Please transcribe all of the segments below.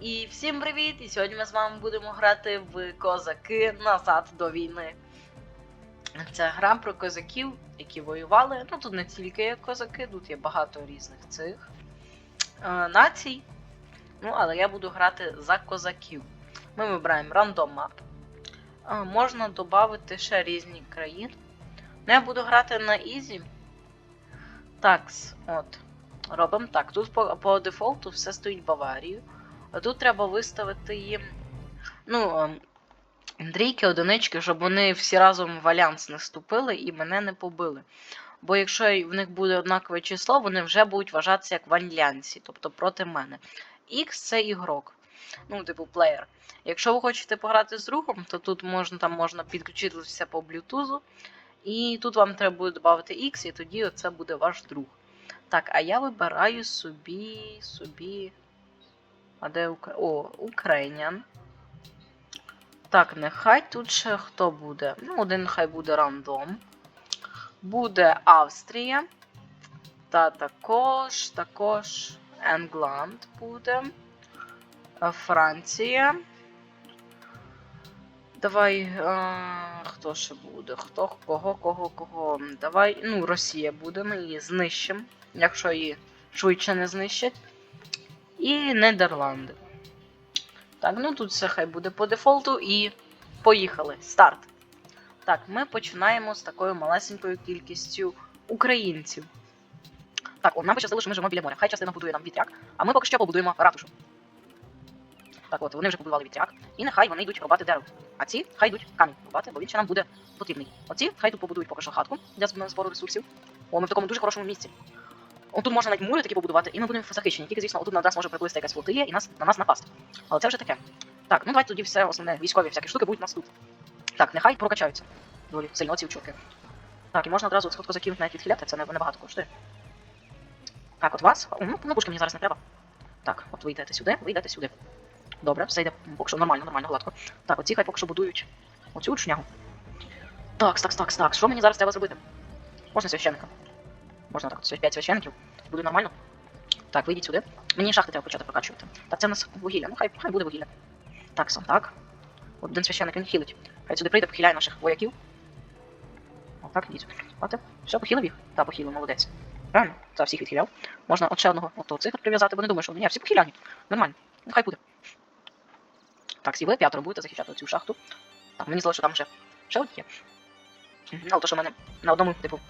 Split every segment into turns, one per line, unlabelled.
І всім привіт! І сьогодні ми з вами будемо грати в козаки назад до війни. Це гра про козаків, які воювали. Ну тут не тільки є козаки, тут є багато різних цих е, націй. Ну, але я буду грати за козаків. Ми вибираємо рандом мап. Е, можна додати ще різні країни. Ну, я буду грати на Ізі. Такс, от. Робимо так. Тут по, по дефолту все стоїть Баварію. Тут треба виставити їм. Ну, ем, Андрійки, одинички, щоб вони всі разом в альянс не вступили і мене не побили. Бо якщо в них буде однакове число, вони вже будуть вважатися як в альянсі, тобто проти мене. X це ігрок. Ну, типу, плеєр. Якщо ви хочете пограти з другом, то тут можна там можна підключитися по блютузу. І тут вам треба буде додати X, і тоді це буде ваш друг. Так, а я вибираю собі. собі. А де Укра... О, Українян. Так, нехай тут ще хто буде. Ну, один нехай буде рандом. Буде Австрія. Та також, також Енгланд буде. Е, Франція. Давай. А, хто ще буде? Хто, кого, кого, кого? Давай. Ну, Росія буде, ми її знищимо, якщо її швидше не знищать. І Нідерланди. Так, ну тут все хай буде по дефолту і поїхали. Старт. Так, ми починаємо з такою малесенькою кількістю українців. Так, о, нам пощастило, що ми живемо біля моря. Хай частина будує нам вітряк, а ми поки що побудуємо ратушу. Так, от, вони вже побудували вітряк, і нехай вони йдуть рубати дерево. А ці хай йдуть камінь рубати, бо він ще нам буде потрібний. Оці хай тут побудують поки що хатку для збору ресурсів. О, ми в такому дуже хорошому місці. О, тут можна навіть мури такі побудувати, і ми будемо захищені. Тільки, звісно, отут на нас може приплисти якась флотилія і нас на нас напасти. Але це вже таке. Так, ну давайте тоді все основне військові всякі штуки будуть нас тут. Так, нехай прокачаються. Доволі сильно ці учурки. Так, і можна одразу от козаків навіть відхиляти, це не- небагато коштує. Так, от вас. О, Ну, пушки мені зараз не треба. Так, от ви йдете сюди, ви йдете сюди. Добре, все йде поки що нормально, нормально, гладко. Так, оці хай поки що будують оцю шнягу. Так, так, так, так. Що мені зараз треба зробити? Можна священника. Можна так, от 5 священників. Буде нормально. Так, вийдіть сюди. Мені шахти треба почати прокачувати. Так, це в нас вугілля. Ну, хай, хай буде вугілля. Так, сам так. Один священник він хілить. Хай сюди прийде, похиляє наших вояків. Отак, йдіть. Бачите? Все, похилив їх? Так, похилив, молодець. Правильно? Та всіх відхиляв. Можна от ще одного от цих от прив'язати, бо не думаю, що ні, всі похиляні. Нормально. Ну, хай буде. Так, всі ви п'ятеро будете захищати цю шахту. Так, мені здалося, що там ще ще от є. Але то, що в мене на одному, типу,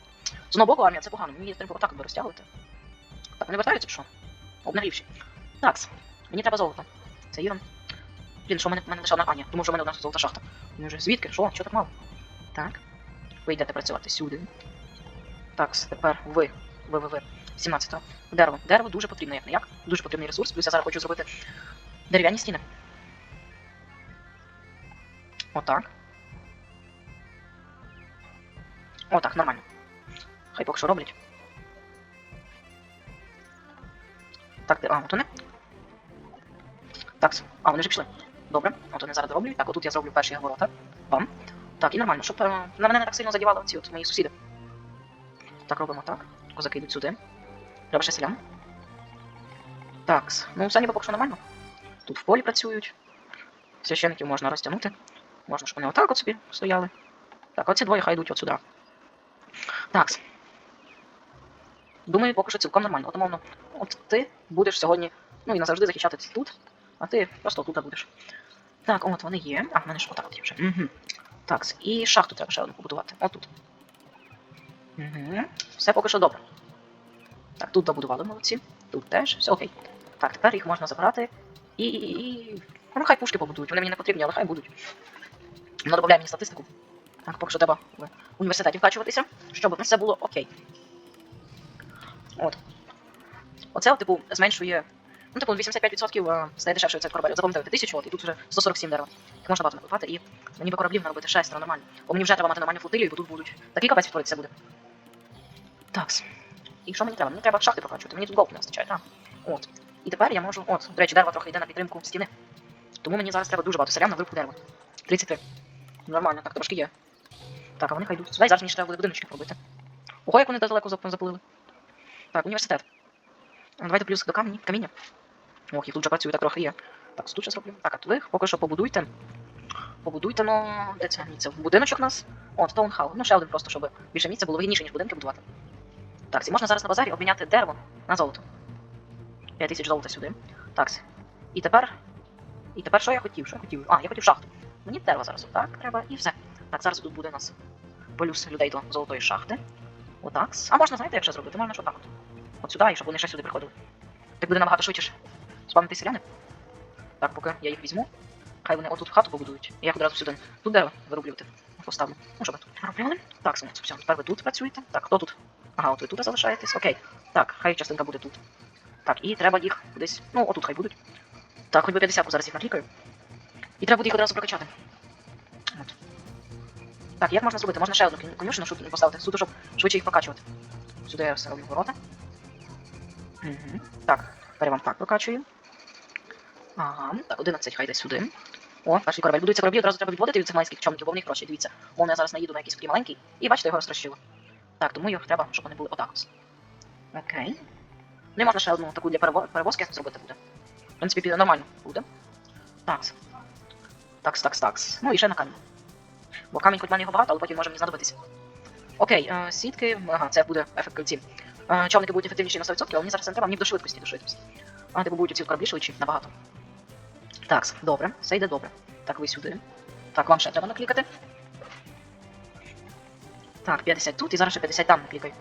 з одного боку армія, це погано. Мені треба отак би розтягувати. Так, вони вертаються, що? Обнагрівші. Так, мені треба золото. Це Ірон. Блін, що в мене, в мене лише одна аня. Думаю, що в мене одна золота шахта. Мені вже звідки? Що? Що так мало? Так. Ви йдете працювати сюди. Так, тепер ви. Ви, ви, ви. 17-го. Дерево. Дерево дуже потрібно, як не як. Дуже потрібний ресурс. Плюс я зараз хочу зробити дерев'яні стіни. Отак. Отак, нормально. Хай поки що роблять. Так, де- а, от вони. Так, а, вони вже пішли. Добре, от вони зараз дороблюють. Так, отут я зроблю перші ворота. Бам. Так, і нормально, щоб е, на мене не так сильно задівали ці от мої сусіди. Так, робимо так. Козаки йдуть сюди. Треба ще селян. Так, ну все ніби поки що нормально. Тут в полі працюють. Священиків можна розтягнути. Можна, щоб вони отак от собі стояли. Так, оці двоє хай йдуть от сюди. Так. Думаю, поки що цілком нормально. От, умовно, от ти будеш сьогодні, ну і назавжди захищати тут, а ти просто тут будеш. Так, от вони є. А, в мене ж отак от є вже. Угу. Так, і шахту треба ще одну побудувати. Отут. Угу. Все поки що добре. Так, тут добудували молодці. Тут теж, все окей. Так, тепер їх можна забрати. І. і, і... Ну, хай пушки побудують, вони мені не потрібні, але хай будуть. Ну, додає мені статистику. Так, поки що треба в університеті вкачуватися, щоб все було окей. От. Оце, от, типу, зменшує. Ну, типу, 85% е, стає дешевшою цей корабель. Запам'ятайте, 1000 от, і тут вже 147 дерева. Їх можна багато накупати, і мені би кораблів наробити шестеро нормально. Бо мені вже треба мати нормальну флотилію, бо тут будуть. Такий капець відтворитися буде. Такс. І що мені треба? Мені треба шахти прокачувати, мені тут голки не вистачає, так. От. І тепер я можу. От, до речі, дерево трохи йде на підтримку стіни. Тому мені зараз треба дуже багато селян на вирубку дерева. 33. Нормально, так трошки є. Так, а вони хай зараз мені ще треба буде будиночки робити. Ого, як вони далеко запалили. Так, університет. Давайте плюс до камені, каміння. Ох, їх тут вже працює так трохи є. Так, тут ще зроблю. Так, а ви поки що побудуйте. Побудуйте, ну, де це? Ні, це будиночок нас. О, таунхаус. Ну, ще один просто, щоб більше місця було вигідніше, ніж будинки будувати. Так, і можна зараз на базарі обміняти дерево на золото. 5 тисяч золота сюди. Так. І тепер. І тепер що я хотів? Що я хотів? А, я хотів шахту. Мені дерево зараз отак треба і все. Так, зараз тут буде у нас полюс людей до золотої шахти. Отак. А можна, знаєте, як ще зробити? Можна ж отак от. От сюди, і щоб вони ще сюди приходили. Так буде набагато швидше спавнити селяни. Так, поки я їх візьму. Хай вони отут хату побудують. І я одразу сюди. Тут дерево вирублювати. Поставлю. Ну, що ви тут робили? Так, все, все, тепер ви тут працюєте. Так, хто тут? Ага, от ви тут залишаєтесь. Окей. Так, хай частинка буде тут. Так, і треба їх кудись. Ну, отут хай будуть. Так, хоч би 50 зараз їх наклікаю. І треба буде їх одразу прокачати. От. Так, як можна зробити? Можна ще одну конюшину поставити, суто, щоб швидше їх прокачувати. Сюди я все роблю ворота. Угу. Так, тепер я вам так прокачую. Ага, так, 11 хай десь сюди. О, перший корабель. Будується кораблі, одразу треба відводити від цих маленьких човників, бо в них гроші. Дивіться, мовно я зараз наїду на якийсь такий маленький, і бачите, його розтрощило. Так, тому їх треба, щоб вони були отак ось. Окей. І можна ще одну таку для перевозки зробити буде. В принципі, піде нормально буде. Такс. Такс, такс, такс. Ну і ще на камінь. Бо камінь, хоч в мене його багато, але потім може мені знадобитися. Окей, е, сітки, ага, це буде ефект кільці. Човники будуть ефективніші на 100%, але мені зараз це не треба, мені до швидкості, до швидкості. А типу будуть ці кораблі швидші, набагато. Так, добре, все йде добре. Так, ви сюди. Так, вам ще треба наклікати. Так, 50 тут і зараз ще 50 там наклікаю.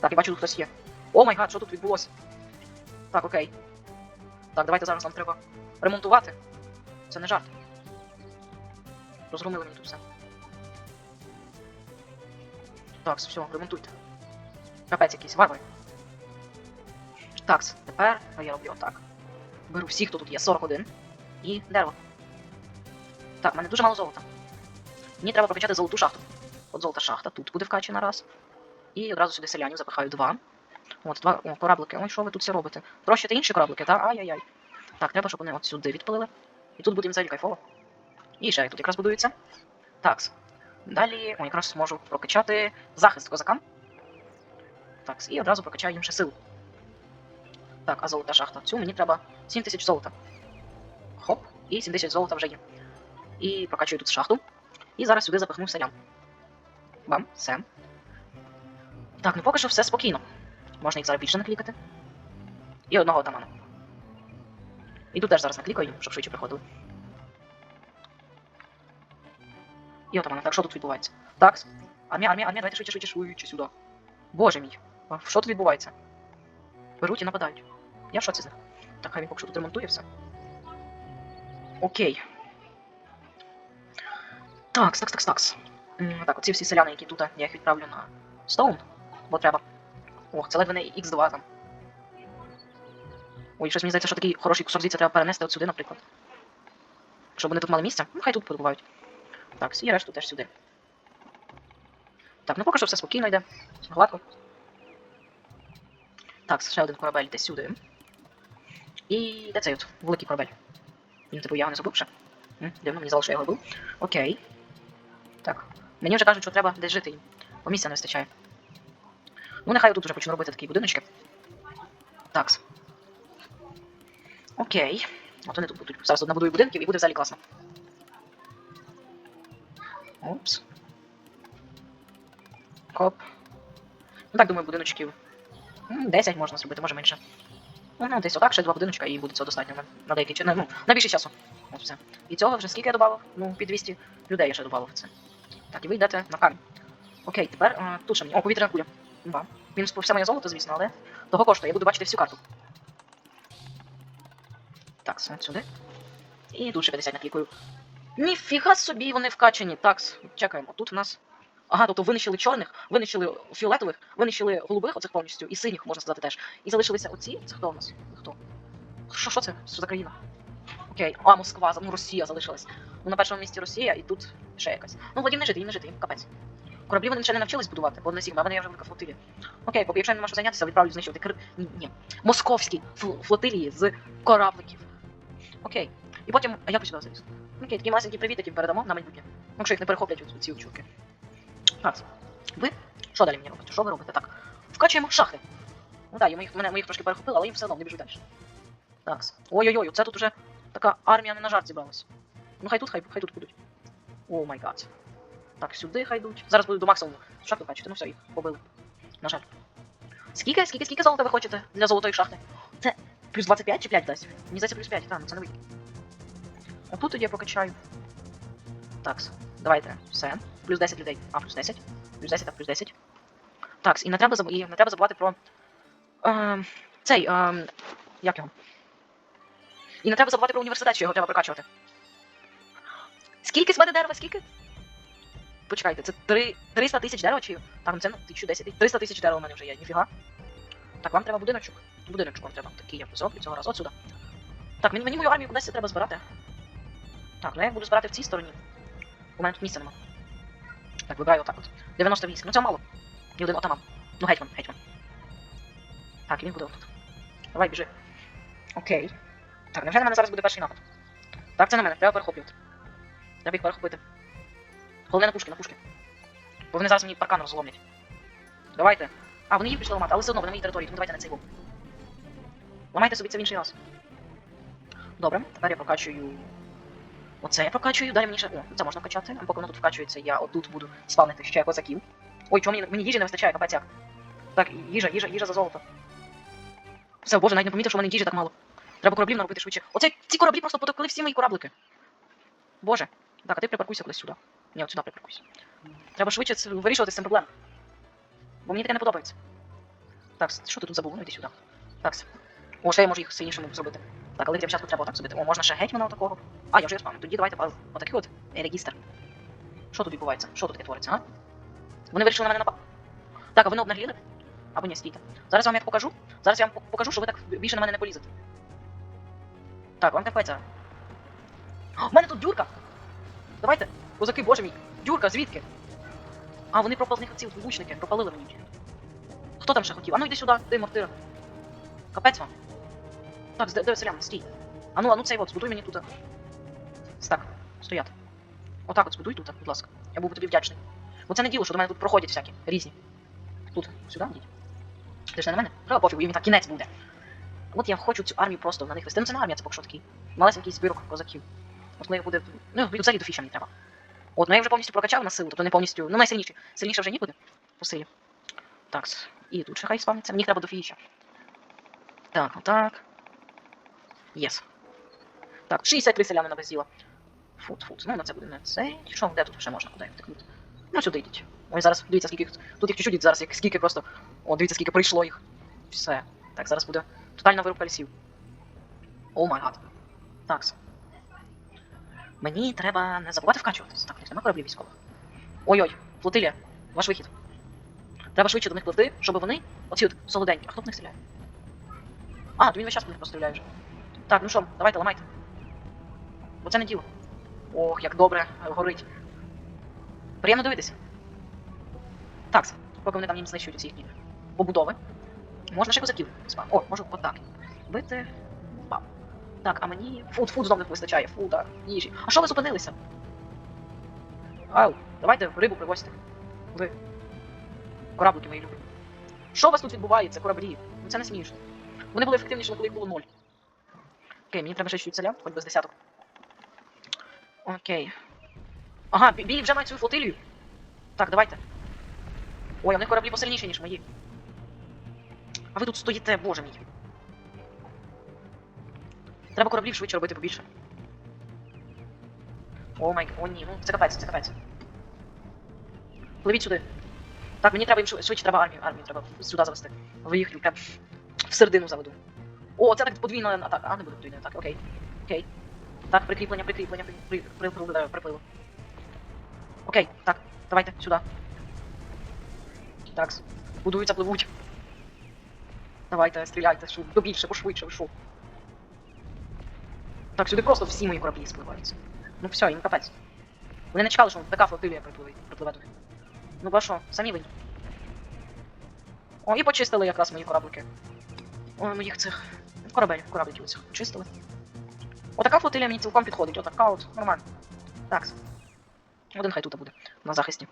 Так, я бачу, тут хтось є. О май гад, що тут відбулося? Так, окей. Так, давайте зараз нам треба ремонтувати. Це не жарт. Розгромили мені тут все. Так, все, ремонтуйте. Капець якийсь, варвари. Так, тепер я роблю отак. Беру всіх, хто тут є, 41. І дерево. Так, в мене дуже мало золота. Мені треба прокачати золоту шахту. От золота шахта, тут буде вкачена раз. І одразу сюди селянів запихаю два. От, два о, кораблики. Ой, що ви тут все робите? Трощите інші кораблики, та? Ай-яй-яй. Так, треба, щоб вони от сюди відпалили. І тут буде взагалі кайфово. І ще тут якраз будується. Так. Далі о, якраз можу прокачати захист козакам. Так, і одразу прокачаю їм ще силу. Так, а золота шахта. Цю мені треба 7 тисяч золота. Хоп, і 7 тисяч золота вже є. І прокачую тут шахту. І зараз сюди запихну селян. Бам, все. Так, ну поки що все спокійно. Можна їх зараз більше наклікати. І одного атамана. І тут теж зараз наклікаю, щоб швидше приходили. І отамана. Так, що тут відбувається? Так. Армія, армія, армія, давайте швидше, швидше, швидше сюди. Боже мій. Що тут відбувається? Беруть і нападають. Я в шоці з них. Так, хай він поки що тут ремонтує все. Окей. Такс, такс, такс, такс. Так, оці всі селяни, які тут, я їх відправлю на Стоун, бо треба. Ох, це ледве не X2 там. Ой, щось мені здається, що такий хороший кусок звідси треба перенести от сюди, наприклад. Щоб вони тут мали місце. Ну, хай тут побувають. Так, і решту теж сюди. Так, ну поки що все спокійно йде. Гладко. Так, ще один корабель десь сюди. І де цей от великий корабель? Він типу я не забув ще. Дивно, мені здалося, що я його був. Окей. Так. Мені вже кажуть, що треба десь жити їм. Бо місця не вистачає. Ну, нехай тут вже почну робити такі будиночки. Такс. Окей. От вони тут будуть. Зараз тут набудую будинків і буде взагалі класно. Опс. Коп. Ну так, думаю, будиночків. 10 можна зробити, може менше. Ну, ну, десь отак, ще два будиночка і буде цього достатньо на, деякий час. Ну, на більше часу. От все. І цього вже скільки я додав? Ну, під 200 людей я ще додав це. Так, і ви йдете на камінь. Окей, тепер е, тут мені. О, повітряна куля. Ба. По все моє золото, звісно, але того коштує. Я буду бачити всю карту. Так, сюди. І тут ще 50 наклікую. Ніфіга собі вони вкачані. Так, чекаємо. Тут у нас. Ага, тобто винищили чорних, винищили фіолетових, винищили голубих, оцих повністю, і синіх, можна сказати, теж. І залишилися оці. Це хто у нас? Хто? Що, що це? Що за країна? Окей. А, Москва, ну Росія залишилась. Ну на першому місці Росія і тут ще якась. Ну, Владім не жити, їм не жити, їм капець. Кораблі вони ще не навчились будувати, бо не Сігма, в мене є вже велика флотилія. Окей, поки якщо я не можу зайнятися, відправлю знищувати кр... Ні, ні. Московські фл- флотилії з корабликів. Окей. І потім. А ви сюди заліз? Окей, такі масенькі привіт, привітики передамо на майбутнє. Ну, Якщо їх не перехоплять ці чурки. Так. Ви? Що далі мені робите? Що ви робите? Так. Вкачуємо шахти. Ну так, ми їх, мене, ми їх трошки перехопили, але їм все одно не біжуть далі. Так. Ой-ой-ой, це тут уже така армія не на жарт зібралась. Ну хай тут, хай, хай тут будуть. О май гад. Так, сюди хай йдуть. Зараз буду до максимуму. Шахту бачити, ну все, їх побили. На жаль. Скільки, скільки, скільки золота ви хочете для золотої шахти? Це плюс 25 чи 5 дасть? Мені здається плюс 5, так, ну це не вийде. А тут я прокачаю. Так, давайте, все. Плюс 10 людей. А, плюс 10. Плюс 10, так, плюс 10. Так, і не треба, забу... і не треба забувати про. Е, цей. Е, як його? І не треба забувати про університет, що його треба прокачувати. Скільки з дерева, скільки? Почекайте, це 3, 300 тисяч дерева чи. Так, ну це ну, 1010. 300 тисяч дерева у мене вже є, ніфіга. Так, вам треба будиночок. Будиночок вам треба. Такий я високий цього разу. От сюди. Так, мені мою армію кудись треба збирати. Так, ну я буду збирати в цій стороні. У мене тут місця нема. Так, вибираю отак от. 90 військ. Ну це мало. І один отаман. Ну, гетьман, гетьман. Так, і він буде отут. Давай, біжи. Окей. Так, невже на мене зараз буде перший напад? Так, це на мене, треба перехоплювати. Треба їх перехопити. Головне на пушки, на пушки. Бо вони зараз мені паркан розломлять. Давайте. А, вони їх пішли ламати, але все одно вони на моїй території, тому давайте на цей бок. Ламайте собі це в інший раз. Добре, тепер я прокачую. Оце я прокачую, далі мені ще. О, це можна качати. Поки воно тут вкачується, я отут буду спавнити ще козаків. Ой, чому мені, мені їжі не вистачає, капець. Так, їжа, їжа, їжа за золото. Все, боже, навіть не помітив, що в мене їжі так мало. Треба кораблів наробити швидше. Оце ці кораблі просто потопили всі мої кораблики. Боже. Так, а ти припаркуйся кудись сюди. Ні, от сюди припаркуйся. Треба швидше вирішувати з цим проблем. Бо мені таке не подобається. Так, що ти тут забув? Ну йди сюди. Так. О, ще я можу їх сильнішими зробити. Так, але для початку треба отак зробити. О, можна ще гетьмана отакого. А, я вже спавню. Тоді давайте отакий от е, регістр. Що тут відбувається? Що тут таке твориться, а? Вони вирішили на мене напасти. Так, а ви не обнагліли? Або ні, стійте. Зараз я вам як покажу. Зараз я вам покажу, що ви так більше на мене не полізете. Так, вам капець. У мене тут дюрка! Давайте, козаки, боже мій. Дюрка, звідки? А, вони пропали з них ці от лучники, пропалили мені. Хто там ще хотів? А ну йди сюди, ти мортира. Капець вам. Так, де селян, стій. А ну, а ну цей от, збудуй мені тут. Так, стояти. Отак от збудуй тут, будь ласка. Я був тобі вдячний. Бо це не діло, що до мене тут проходять всякі різні. Тут, сюди йдіть. Ти ж не на мене? Треба пофігу, їм і так кінець буде. От я хочу цю армію просто на них вести. Ну це не армія, це поки що такий. Малесенький збірок козаків. От коли їх буде. Ну, взагалі до фіша мені треба. От, ну я вже повністю прокачав на силу, тобто не повністю. Ну найсильніші. Сильніше вже нікуди. По силі. Так, і тут ще хай спавниться. Мені треба до фіша. Так, отак. Єс. Так, 63 селяни на безділа. Фут, фут. Ну, на це буде не це. Що, де тут ще можна куди? Ну, сюди йдіть. Ой, зараз дивіться, скільки їх. Тут їх чуть-чуть, зараз як скільки просто. О, дивіться, скільки прийшло їх. Все. Так, зараз буде тотальна вирубка лісів. О май гад. Так. Мені треба не забувати вкачуватися. Так, нема кораблів військових. Ой-ой, флотилія, ваш вихід. Треба швидше до них пливти, щоб вони. Оці от солоденькі. А хто в них стріляє? А, то він весь час по них постріляє вже. Так, ну що, давайте, ламайте. Бо це не діло. Ох, як добре е, горить. Приємно дивитися. Так, поки вони там їм знищують ці їхні побудови. Можна ще козаків спам. О, можу отак. Бити. Спам. Так, а мені. Фуд, фуд знову не вистачає. Фу, так, їжі. А що ви зупинилися? Ау, давайте рибу привозьте. Ви. Кораблики мої любі. Що у вас тут відбувається, кораблі? Ну це не смішно. Вони були ефективніші, коли їх було ноль. Окей, мені треба ще чуть селян, хоч без десяток. Окей. Ага, бі- білі вже мають свою флотилію. Так, давайте. Ой, в них кораблі посильніші, ніж мої. А ви тут стоїте, боже мій. Треба кораблів швидше робити побільше. О май, о ні, ну це капець, це капець. Пливіть сюди. Так, мені треба їм швидше треба армію, армію треба сюди завести. Ви їх прям в середину заведу. О, це так подвійна атака. А, не буде подвійна атака, окей. Окей. Так, прикріплення, прикріплення, при, при, при, при, при, припливу. Окей, так, давайте, сюди. Так, будуються, пливуть. Давайте, стріляйте, що побільше, пошвидше, ви що. Так, сюди просто всі мої кораблі спливаються. Ну все, їм капець. Вони не чекали, що така флотилія припливе, припливе туди. Ну бо що, самі винні. О, і почистили якраз мої кораблики. О, моїх цих корабель, корабликів цих почистили. Отака флотилія мені цілком підходить, отака от, нормально. Так. Один хай тут буде, на захисті.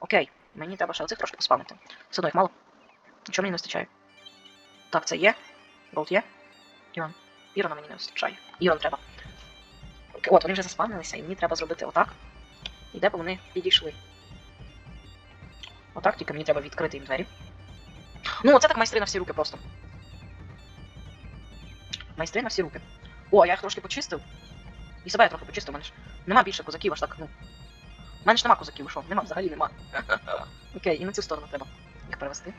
Окей, мені треба ще оцих трошки поспавнити. Все одно їх мало. Нічого мені не вистачає. Так, це є. Болт є. Іван. Ірона мені не вистачає. Ірон треба. От, вони вже заспавнилися, і мені треба зробити отак. І де б вони підійшли. Отак, тільки мені треба відкрити їм двері. Ну, оце так майстри на всі руки просто. Майстри на всі руки. О, я їх трошки почистив. І себе я трохи почистив, мене ж нема більше козаків, аж так, ну. У мене ж нема козаків, що? Нема, взагалі нема. Окей, і на цю сторону треба їх перевести.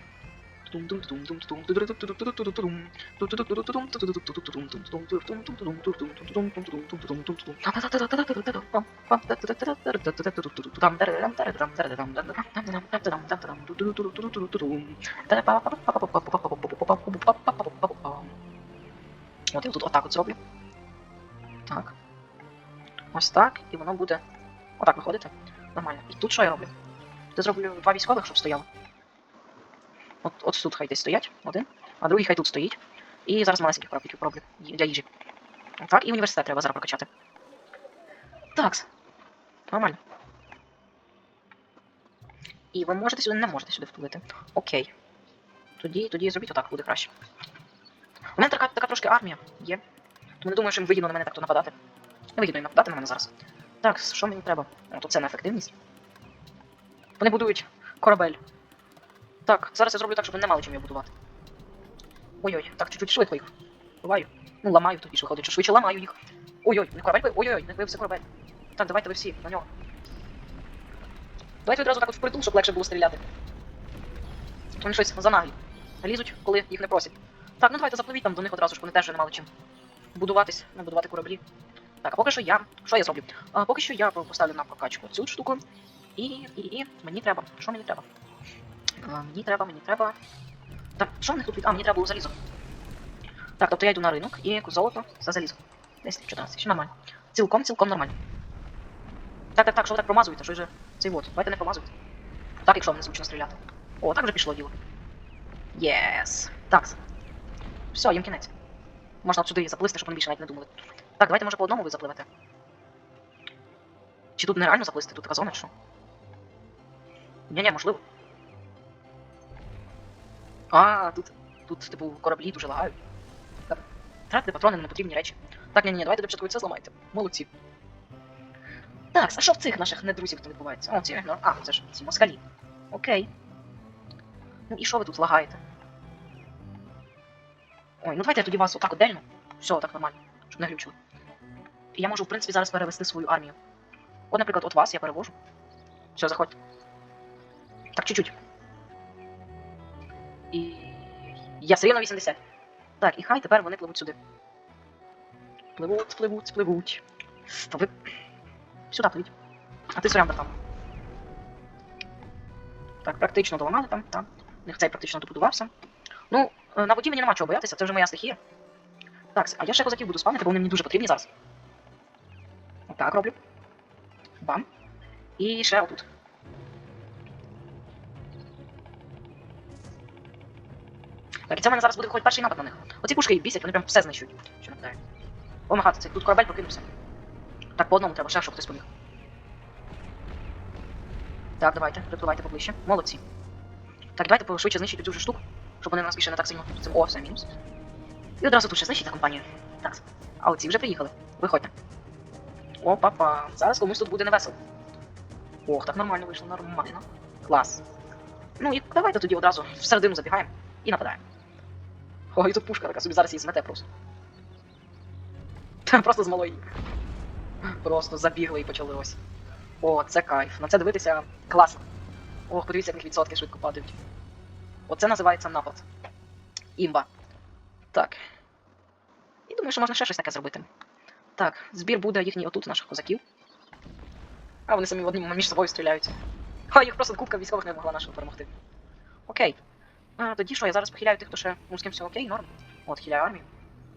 От я тут отак от зроблю. Так. Ось так, і воно буде отак виходити. Нормально. І тут що я роблю? Тут зроблю два військових, щоб стояло. От, от тут хай десь стоять, один, а другий хай тут стоїть. І зараз малесеньких корабликів пороблю для їжі. Так, і університет треба зараз прокачати. Так. Нормально. І ви можете сюди, не можете сюди втулити. Окей. Тоді, тоді зробіть отак, буде краще. У мене така, така трошки армія є. Тому не думаю, що їм вигідно на мене так-то нападати. Не вигідно їм нападати на мене зараз. Так, що мені треба? От оце на ефективність. Вони будують корабель. Так, зараз я зроблю так, щоб вони не мали чим його будувати. Ой-ой, так, чуть-чуть швидко їх. Буваю. Ну, ламаю тоді ж виходить, що швидше ламаю їх. Ой-ой, не корабель, ой-ой, не вбився корабель. Так, давайте ви всі на нього. Давайте одразу так от впритул, щоб легше було стріляти. Вони щось занаглі. Лізуть, коли їх не просять. Так, ну давайте запливіть там до них одразу, щоб вони теж не мали чим будуватись, ну, будувати кораблі. Так, а поки що я. Що я зроблю? А, поки що я поставлю на прокачку цю штуку. І, і, і мені треба. Що мені треба? А, мені треба, мені треба. Так, що мені тут від. А, мені треба було залізо. Так, тобто я йду на ринок і золото за залізо. 10, 14, ще нормально. Цілком, цілком нормально. Так, так, так, що ви так промазуєте, що вже цей вот. Давайте не промазуйте. Так, якщо вам не зручно стріляти. О, так вже пішло діло. Єс. Так. Все, їм кінець. Можна от сюди заплисти, щоб вони більше навіть не думали. Так, давайте може по одному ви запливете. Чи тут нереально заплисти? Тут така зона, що? Ні-ні, можливо. А, тут, тут, типу, кораблі дуже лагають. Тратити патрони на непотрібні речі. Так, ні, ні, давайте початку це зламайте. Молодці. Так, а що в цих наших недрузів там відбувається? О, ці, ну, а, це ж ці москалі. Окей. Ну і що ви тут лагаєте? Ой, ну давайте я тоді вас отак отдельно. Все, так нормально, щоб не глючило. І я можу, в принципі, зараз перевести свою армію. От, наприклад, от вас я перевожу. Все, заходьте. Так, чуть-чуть. І. Я все рівно 80. Так, і хай тепер вони пливуть сюди. Пливуть, пливуть, пливуть. То ви. Сюди пливіть. А ти соряндер там. Так, практично доламали там, так. У них практично добудувався. Ну, на воді мені нема чого боятися, це вже моя стихія. Так, а я ще козаків буду спавнити, бо вони мені дуже потрібні зараз. Отак роблю. Бам. І ще отут. Так, і це в мене зараз буде виходить перший напад на них. Оці пушки їх бісять, вони прям все знищують. Що нападає. О, махати, це тут корабель прокинувся. Так, по одному треба, ще щоб хтось поміг. Так, давайте, припливайте поближче. Молодці. Так, давайте пошвидше знищити цю штуку, щоб вони нас більше не так сильно цим о, все мінус. І одразу тут ще знищити компанію. Так. А оці вже приїхали. Виходьте. О, папа. Зараз комусь тут буде невесело. Ох, так нормально вийшло, нормально. Клас. Ну і давайте тоді одразу всередину забігаємо і нападаємо. О, і тут пушка така собі зараз її змете просто. Та просто з малої. Просто забігли і почали ось. О, це кайф. На це дивитися класно. Ох, подивіться, як відсотки швидко падають. Оце називається напад. Імба. Так. І думаю, що можна ще щось таке зробити. Так, збір буде їхній отут, наших козаків. А вони самі в одному між собою стріляють. Ха, їх просто кубка військових не могла нашого перемогти. Окей. А, тоді що, я зараз похиляю тих, хто ще ну, з ким все окей, норм. От, хиляю армію.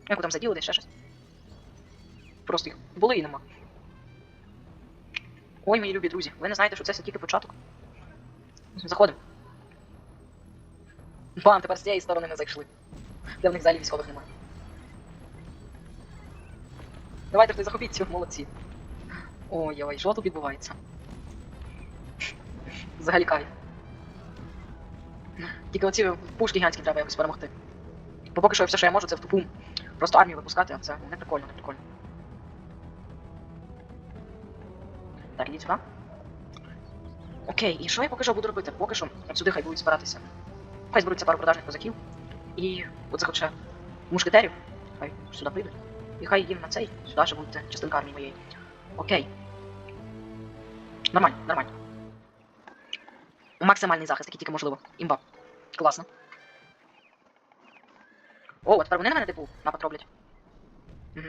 Яку там заділи, десь ще щось. Просто їх були і нема. Ой, мої любі друзі, ви не знаєте, що це все тільки початок. Заходимо. Бам, тепер з цієї сторони ми зайшли. Де в них взагалі військових немає. Давайте хтось захопіть цю, молодці. Ой-ой, що тут відбувається? Взагалі кайф. Тільки оці пушки гігантські треба якось перемогти. Бо поки що все, що я можу, це в тупу Просто армію випускати, а це не прикольно, не прикольно. Так, ідіть сюди. Окей, і що я поки що буду робити? Поки що сюди хай будуть збиратися. Хай зберуться пару продажних козаків. І от ще мушкетерів. Хай сюди прийдуть. І хай їм на цей сюди ще буде частинка армії моєї. Окей. Нормально, нормально. Максимальний захист, який тільки можливо. Імба. Класно. О, а тепер вони на мене типу напад роблять. Угу.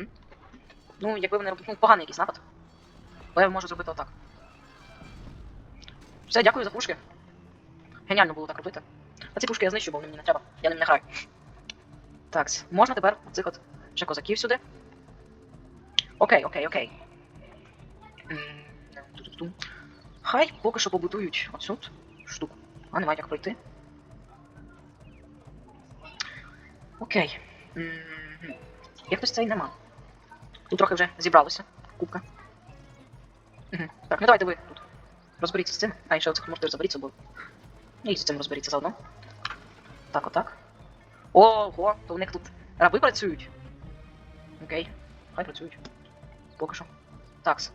Ну, якби вони робили ну, поганий якийсь напад. То я можу зробити отак. Все, дякую за пушки. Геніально було так робити. А ці пушки я знищу, бо вони мені не треба. Я ним не граю. Так, можна тепер цих от ще козаків сюди. Окей, окей, окей. Хай поки що побудують оцю штуку. А немає як пройти. Окей. Мгм. Як хтось цей нема. Тут трохи вже зібралося. Кубка. Так, ну давайте ви тут. Розберіться з цим. А, ще оцих мортир заберіть з собою. Ну і з цим розберіться заодно. Так, отак. Ого, то в них тут раби працюють. Окей, хай працюють. Поки що. Такс.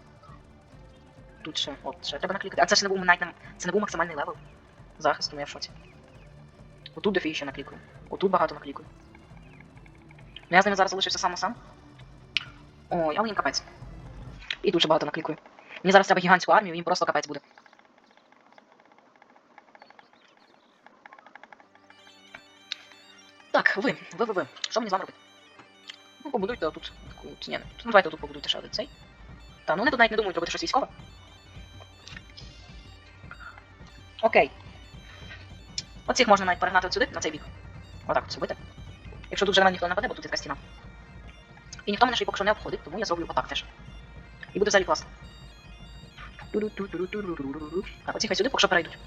Тут ще, от, ще треба наклікати. А це ж не був навіть це не був максимальний левел захисту, ну я в шоці. Отут дофіг ще наклікую. Отут багато наклікую. Ну я з ними зараз залишився сам на сам. Ой, але їм капець. І тут ще багато наклікую. Мені зараз треба гігантську армію, їм просто капець буде. Так, ви, ви, ви, ви. Що мені з вами робити? Ну, побудуйте тут. таку- не. Ну, давайте тут побудуйте ще один цей. Та, ну вони тут навіть не думають робити щось військове. Окей. Оцих можна навіть перегнати от сюди, на цей бік. Отак от зробити. Якщо тут вже на мене ніхто не нападе, бо тут є така стіна. І ніхто мене ще й поки що не обходить, тому я зроблю отак теж. І буде взагалі класно. Так, оці хай сюди поки що перейдуть.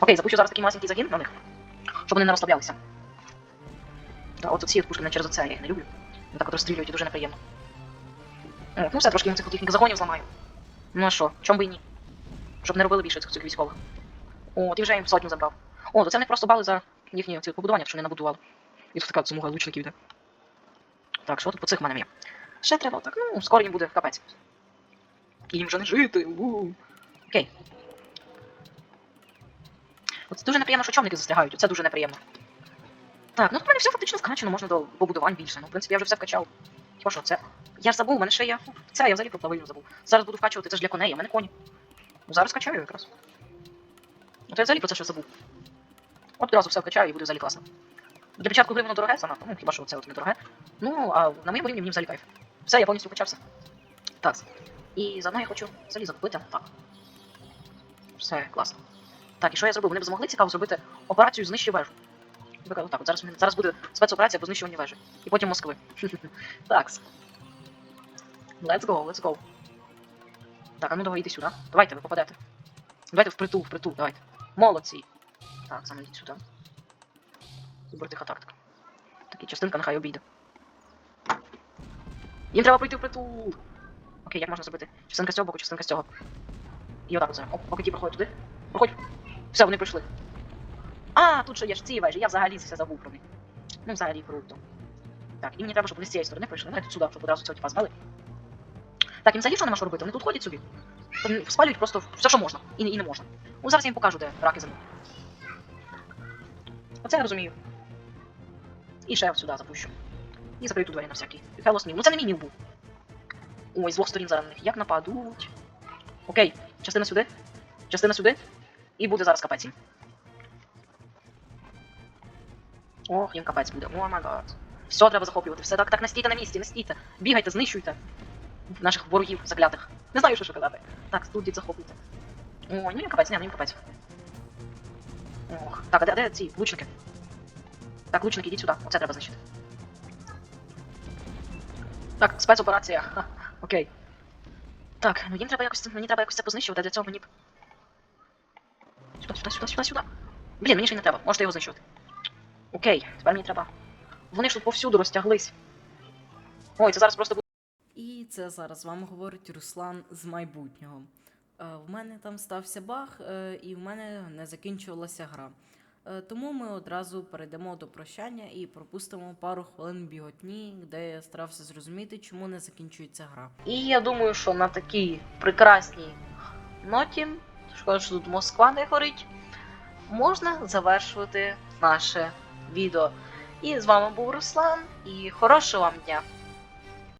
Окей, запущу зараз такий масенький загін на них, щоб вони не розслаблялися. Та, от ці пушки не через оце, я їх не люблю. Вони так от розстрілюють і дуже неприємно. О, ну все, трошки їм цих їхніх загонів зламаю. Ну а що, чом би і ні? Щоб не робили більше цих, військових. О, ти вже їм сотню забрав. О, то це вони просто бали за їхні ці побудування, що вони набудували. І тут така смуга лучників йде. Так, що тут по цих в мене є? Ще треба так, ну, скоро їм буде капець. І їм вже не жити. у Окей. От дуже неприємно, що човники застрягають, оце дуже неприємно. Так, ну тут мене все фактично скачано, можна до побудувань більше. Ну, в принципі, я вже все вкачав. Хіба що, це. Я ж забув, у мене ще є. Це я взагалі про плавильню забув. Зараз буду вкачувати, це ж для коней, а мене коні. Ну зараз качаю якраз. Ну то я взагалі про це ще забув. От одразу все вкачаю і буде взагалі класно. Для початку гри дороге занадто, ну хіба що це от не дороге. Ну, а на моєму рівні мені взагалі кайф. Все, я повністю вкачався. Так. І заодно я хочу залізо купити. Так. Все, класно. Так, і що я зробив? Вони б змогли цікаво зробити операцію знищи вежу. Я так, от зараз, зараз буде спецоперація по знищуванню вежі. І потім Москви. так. Let's go, let's go. Так, а ну давай йди сюди. Давайте, ви попадете. Давайте впритул, впритул, давайте. Молодці. Так, саме йдіть сюди. Супер тактика. Такі частинка нехай обійде. Їм треба прийти впритул. Окей, як можна зробити? Частинка з цього боку, частинка з цього. І отак оце. Оп, поки ті проходять туди. Проходь. Все, вони прийшли. А, тут ще є ж ці вежі, я взагалі все забув про них. Ну, взагалі круто. Так, і мені треба, щоб вони з цієї сторони прийшли. Давайте сюди, щоб одразу цього типа звали. Так, їм взагалі що нема що робити? Вони тут ходять собі. Спалюють просто все, що можна. І, і не можна. Ну, зараз я їм покажу, де раки землі. Оце я розумію. І ще от сюди запущу. І закрию тут двері на всякий. Хелос Ну це не мій нів був. Ой, з двох сторін зараз на них. Як нападуть. Окей, частина сюди. Частина сюди. І буде зараз капець Ох, їм капець буде. О май гад. Все треба захоплювати. Все так, так не стійте на місці, не стійте. Бігайте, знищуйте. Наших ворогів заклятих. Не знаю, що ще казати. Так, тут захоплюйте. О, ну їм капець, ні, ну їм капець. Ох, так, а де, а де ці лучники? Так, лучники, йдіть сюди. Оце треба знищити. Так, спецоперація. Ха, окей. Так, ну їм треба якось це- мені треба якось це познищувати, а для цього мені. б- Сюди, сюди, сюди, сюди, сюди. Блін, мені ще й не треба, можете його знищувати. Окей, тепер мені треба. Вони ж тут повсюду розтяглись. Ой, це зараз просто буде. І це зараз вам говорить Руслан з майбутнього. Е, В мене там стався баг, е, і в мене не закінчувалася гра. Е, Тому ми одразу перейдемо до прощання і пропустимо пару хвилин біготні, де я старався зрозуміти, чому не закінчується гра. І я думаю, що на такій прекрасній ноті, шкода, що тут Москва не горить, можна завершувати наше відео. І з вами був Руслан, і хорошого вам дня!